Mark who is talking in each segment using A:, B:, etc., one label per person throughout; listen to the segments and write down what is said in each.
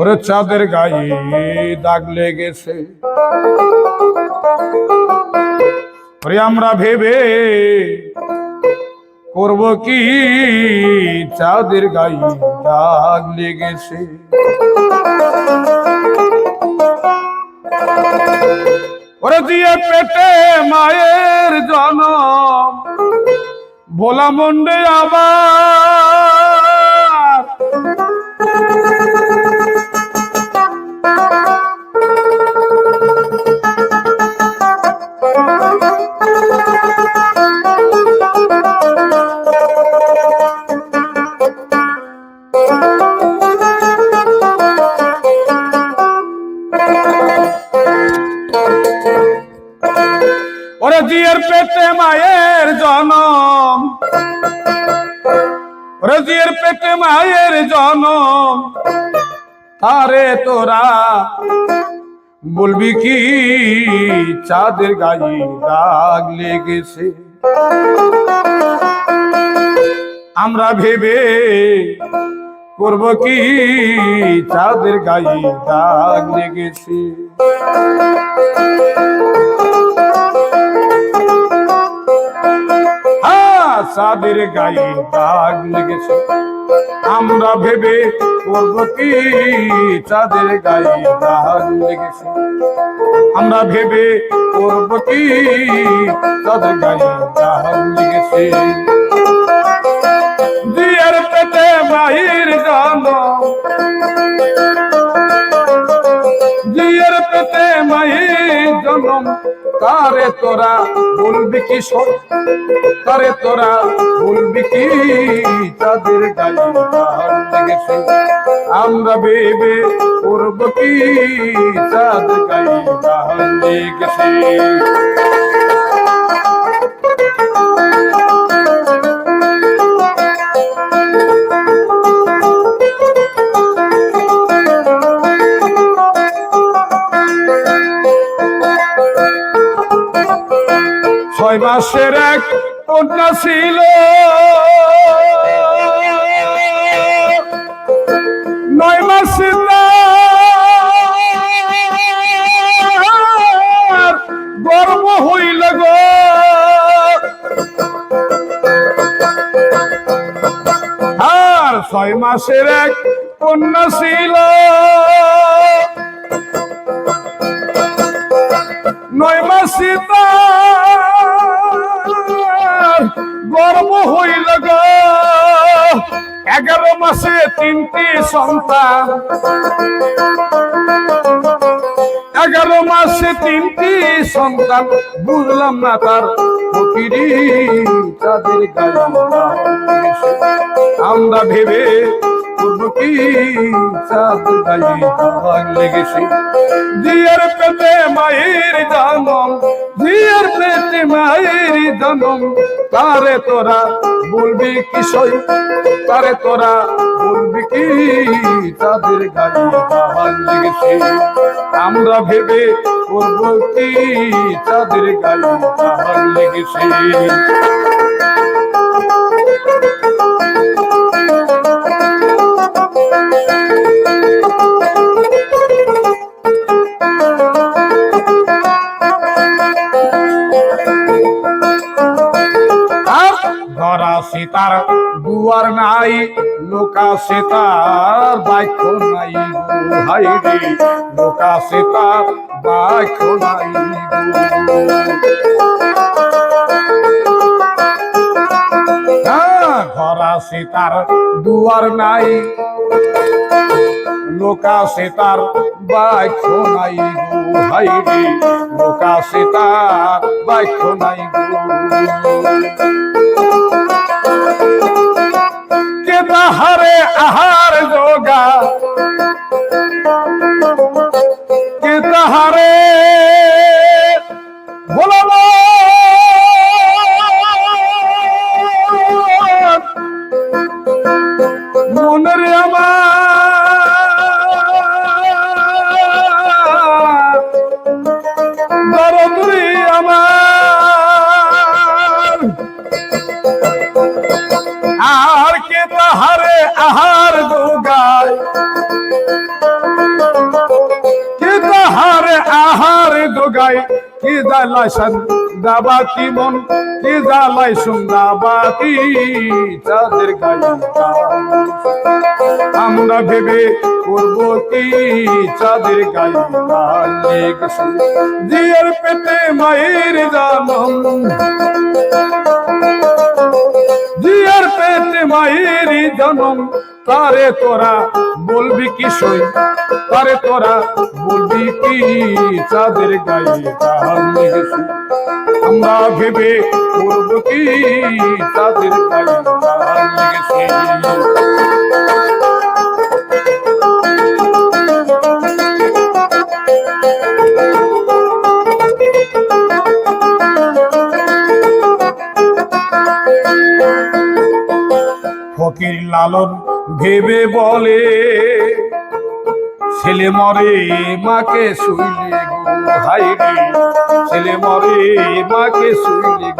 A: ওরে চাঁদের গায়ে দাগ লেগেছে। ওরে আমরা ভেবে করব কি? চাঁদের গায়ে দাগ লেগেছে। ওরে দিয়ে পেটে মায়ের জনম, ভোলা মন্ডে আবার বলবি কি? চাঁদের গায়ে দাগ লেগেছে। আমরা ভেবে করব কি? চাঁদের গায়ে দাগ লেগেছে। হ্যাঁ, চাঁদের গায়ে দাগ লেগেছে। আমরা ভেবে করবতি চাঁদের গায়ে দাগ লেগেছে। আমরা ভেবে করবতি চাঁদের গায়ে দাগ লেগেছে। তারে তোরা বলবি কি তারে তোরা বলবি কি তাদের গায়ে আমরা ভেবে করব কি তাদের গায়ে লেগেছে? মাসের এক কন্যা ছিল। নয় মাসে গর্ব হইল গো। আর ছয় মাসের এক কন্যা ছিল। নয় মাসে মাসে তিনটি সন্তান। এগারো মাসে তিনটি সন্তান বুঝলাম না তার আমরা ভেবে করব কি চাঁদ গায়ে দাগ লেগেছে? জিয়ার পেটে মায়ের জনম, জিয়ার পেটে মায়ের জনম। তারে তোরা বলবি কি সই? তারে তোরা বলবি কি তাদের গায়ে দাগ লেগেছে? আমরা ভেবে করব কি তাদের দাগ লেগেছে? নাই, লোকা সীতার বাক্য নাই গো হাই রে। লোকা সীতার বাক্য নাই ধরা সীতার দুয়ার নাই। লোকা সীতার বাক্য নাই গো হাই রে। লোকা সীতার বাক্য নাই আহার যোগা। কি জ্বালাই দাবাতি মন? কি জ্বালাই সন্ধ্যাবাতি চাঁদের গাই আমরা ভেবে করব কি? চাঁদের গাই জিয়ার পেটে মায়ের জানম। মায়ের জনম, তারে তোরা বলবি কি সই? তারে তোরা বলবি কি চাঁদের গায়ে গান লেগেছে আমরা ভেবে করব কি চাঁদের গায়ে লেগেছে ফকির লালন ভেবে বলে, ছেলে মরে, মাকে শুইলে রে, ছেলে মরে, মাকে শুইলে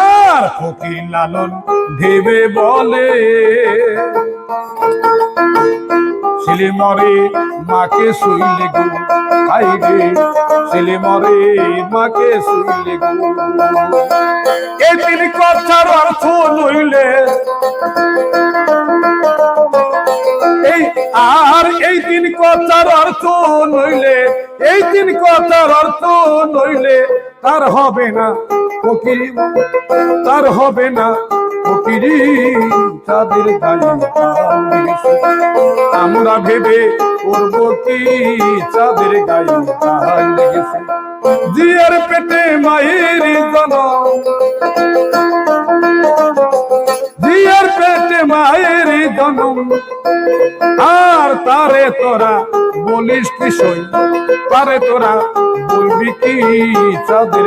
A: আর ফকির লালন ভেবে বলে, ছেলে মরে মাকে শুইলে গো। হাই রে, ছেলে মরে, মাকে শুইলে গো। এই তিন কথার অর্থ লইলে। এই আর এই তিন কথার অর্থ নইলে এই তিন কথার অর্থ নইলে তার হবে না ফকিরি। তার হবে না ফকিরি। তাদের আমরা ভেবে করব কি? চাঁদের গায়ে জিয়ার পেটে মায়ের জনম। তারে তোরা, বলিস কি সই তারে তোরা বলবি কি চাঁদের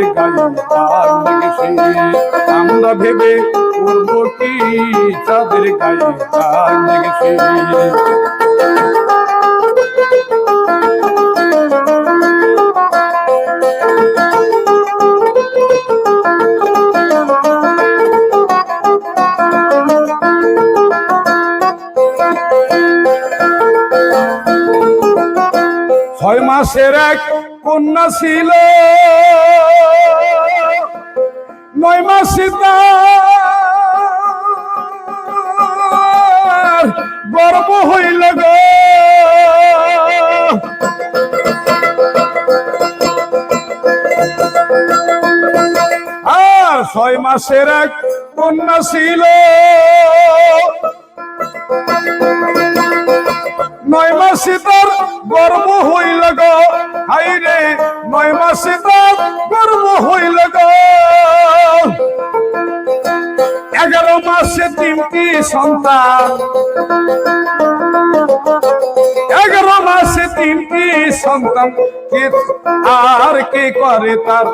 A: আমরা ভেবে করব কি চাঁদের গায়ে লেগেছে? মাসের এক কন্যা ছিল। নয় মাসে তার গর্ব হইল গো। ছয় মাসের এক কন্যা ছিল। নয় মাসে গর্ব হইল গো। রে, নয় মাসে গর্ব হইল গো। এগারো মাসে তিনটি সন্তান। এগারো মাসে তিনটি সন্তান। কে আর কে করে তার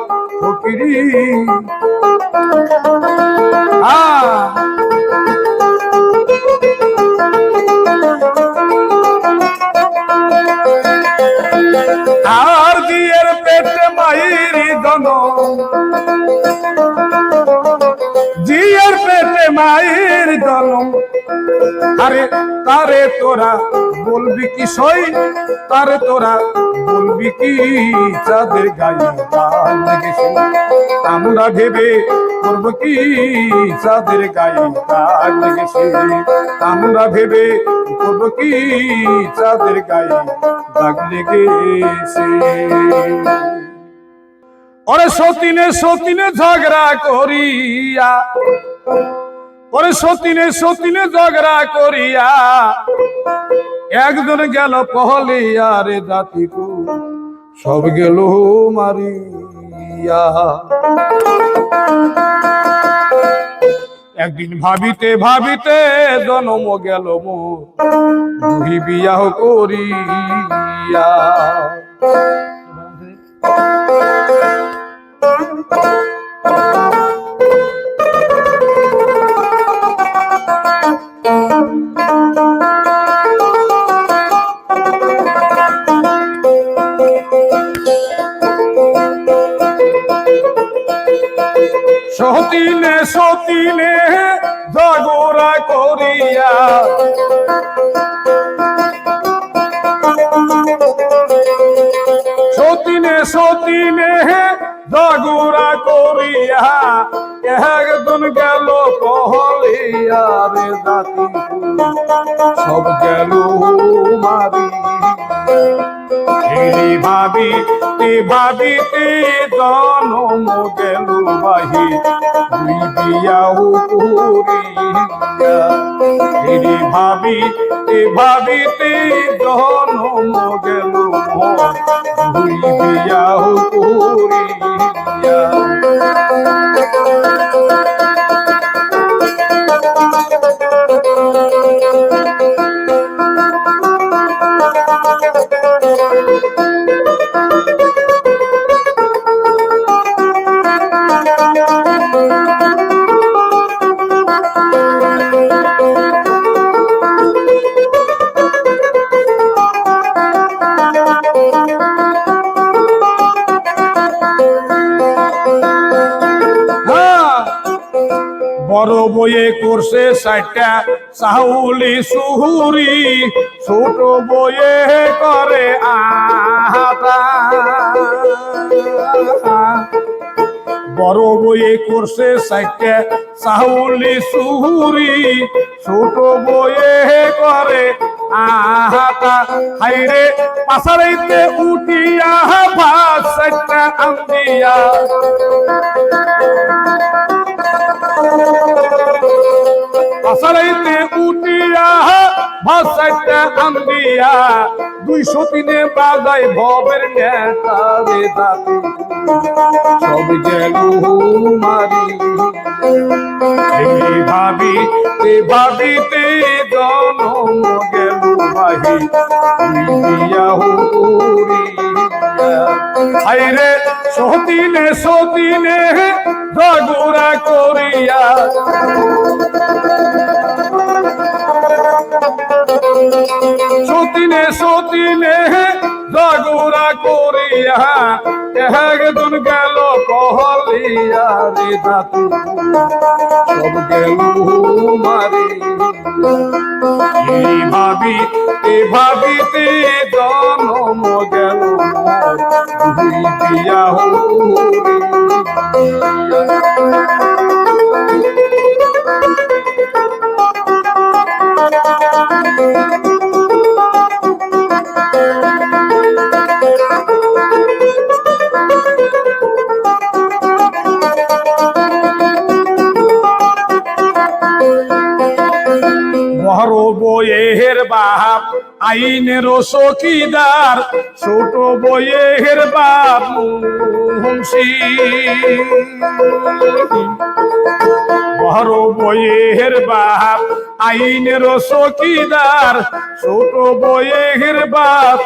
A: বলবি কি সই? তার তোরা বলবি কি? চাঁদের গায়ে লেগেছে। আমরা ভেবে করব কি? চাঁদের গায়ে গান লেগেছে। আমরা ভেবে করব কি? চাঁদের গায়ে দাগ লেগেছে। ওরে সতীনে সতীনে ঝগড়া করিয়া, ওরে সতীনে সতীনে ঝগড়া করিয়া একজন গেল পহলিয়া রে জাতিকু, সব গেল মারিয়া। একদিন ভাবিতে ভাবিতে জনম গেল মো দুই বিয়াহ করিয়া। সতীনে ঝগড়া করিয়া। সতীনে সতীনে ঝগড়া করিয়া একজন গেল কহলিয়া রে জাতি সব গেল মারি এই ভাবি তে ভাবিতে জনম গেল বাহি বিয়াও করিয়া এই ভাবি তে ভাবিতে জনম গেল বইয়ে করছে ষাটটা সাহুলি সুহুরি, ছোট বইয়ে করে আহাটা বড় বইয়ে করছে ষাটটা সাহুলি সুহুরি, ছোট বইয়ে করে আহাটা হাইরে পাশারাইতে উঠিয়া ভাত ষাটটা আন্দিয়া ভাষাটা আন্দিয়া দুইশো তিনে বাজায় ভবের নেতা রে দাদু। সব গেল মারি এই ভাবি, তে ভাবিতে জনম গেল ভাই হাইরে সতীনে সতীনে ঝগড়া করিয়া করিয়া একজন গেল কহলিয়া রে দাতু সব গেল মারি ভাবি এ ভাবিতে জনম গেল। দিয়া বড় আইনের সকিদার ছোট বইয়ের বাপ মুন্সি বড় বইয়ের বাপ আইনের সকিদার ছোট বইয়ের বাপ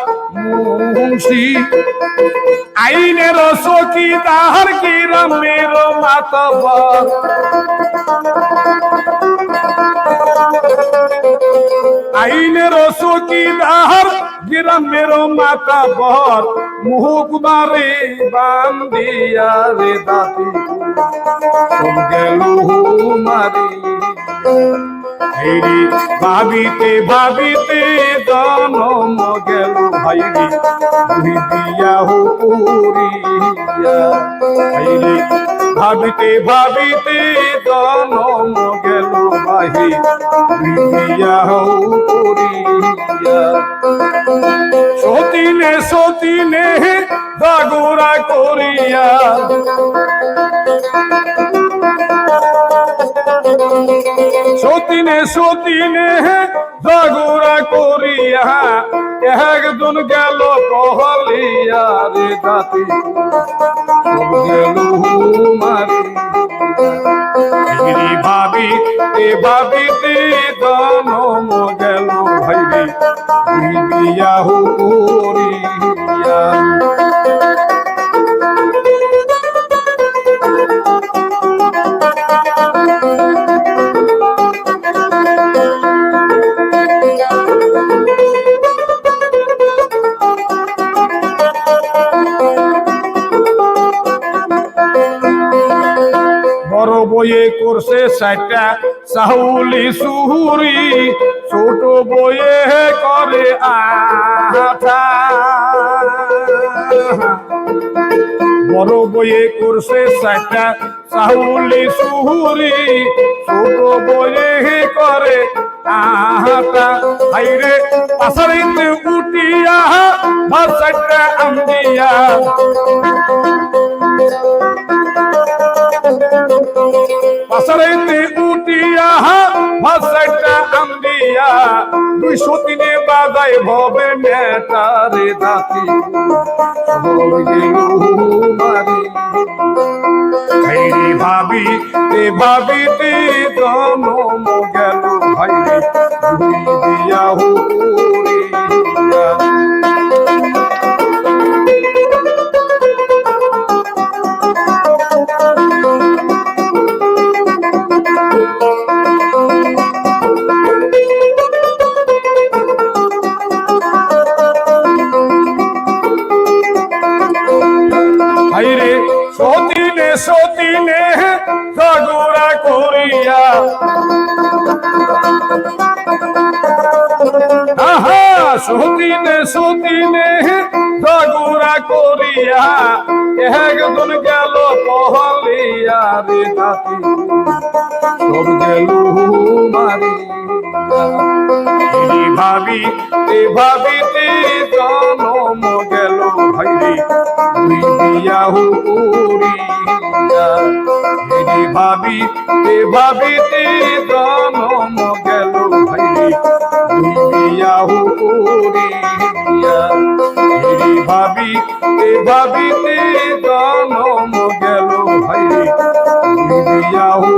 A: মুন্সি। আইনের সকিদার কিরমের মাতবর আইনের সকিদার গ্রামের মাতা বর মুহুকুমারে বান্দিয়া রে সব গেল মারি। হেরি ভাবিতে ভাবিতে জনম গেল ভাইরি। দুই দিয়া হুরিয়া হাইরে, ভাবিতে ভাবিতে জনম গেল ভাই দুই দিয়া সতীনে সতীনে দাগুরা করিয়া। সতীনে সতীনে দাগুরা করিয়া। একজন গেল কহলিয়া রে গেল মারি গিরি ভাবি এ ভাবিতে জনম গেল ভাইরে। বিয়া হুরিয়া বইয়ে করছে ষাটটা সাহুলি সুহুরি ছোট বয়ে করে আঠা। বড় বয়ে করছে সাইটা সাহুলি সুহুরি ছোট বয়ে করে আহাটা হাইরে পাশারিতে উঠিয়া ভাষাটা আম্বিয়া দুইশো তিনে বাজায় ভবে মেটারে দাতি গেল মারি ভাবি, তে জনম গেল ভাই দিয়া হুরিয়া আহা সতিনে সতিনে করিয়া, একজন গেল পহলিয়া রে নাতি সব গেল এই ভাবি এ ভাবিতে জনম গেল ভাই রে দুই দিয়া হুরিয়া এই ভাবি এ ভাবিতে জনম গেল ভাই যাহু করিয়া এই ভাবি এ ভাবিতে জনম গেল ভাই। যাহু